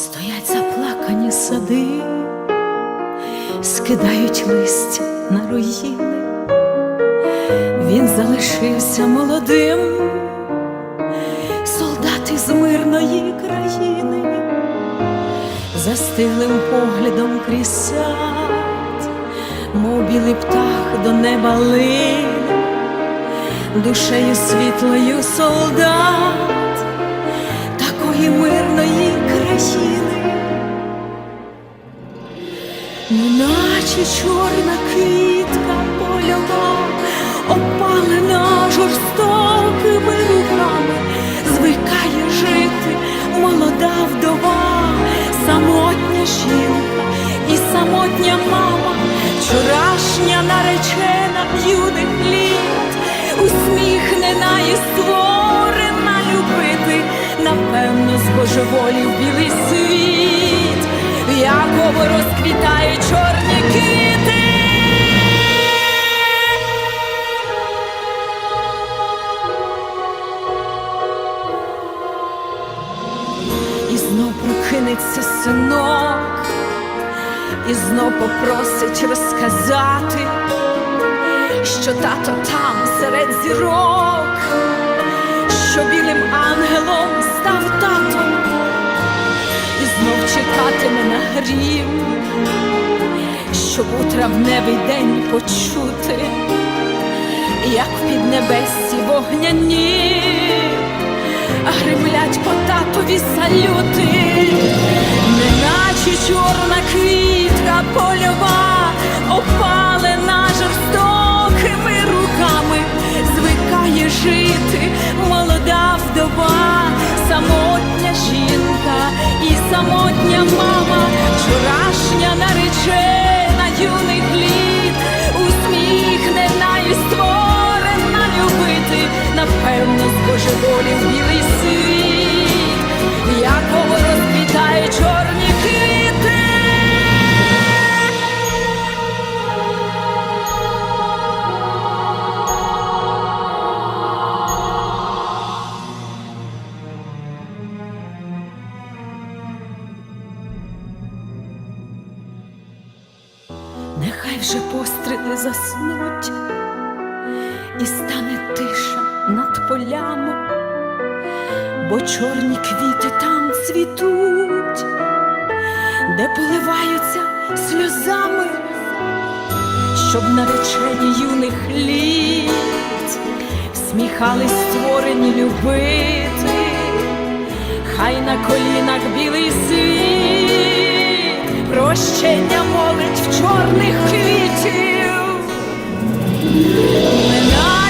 Стоять заплакані сади, скидають листя на руїни, він залишився молодим, солдат із мирної країни, застиглим поглядом крізь сад, мов білий птах до неба лине, душею світлою солдат такої мирної країни, неначе чорна квітка польова, опалена жорстокими руками, звикає жити молода вдова, самотня жінка і самотня мама, вчорашня наречена юних напевно, збожеволів білий світ, в якому розквітають чорні квіти. І знов прокинеться синок, і знов попросить розказати, що тато там серед зірок, що білим ангелом став татом, знов чекатиме на грім, щоб у травневий день почути, як в піднебесі вогняні гримлять по татові салюти, неначе чорна квітка польова, опалена жорстокими руками, звикає жити молода самотня мама, вчорашня наречена і стане тиша над полями, бо чорні квіти там цвітуть, де поливаються сльозами, щоб наречені юних літ сміхались створені любити, хай на колінах білий світ, прощення молить в чорних квітів. Неначе чорна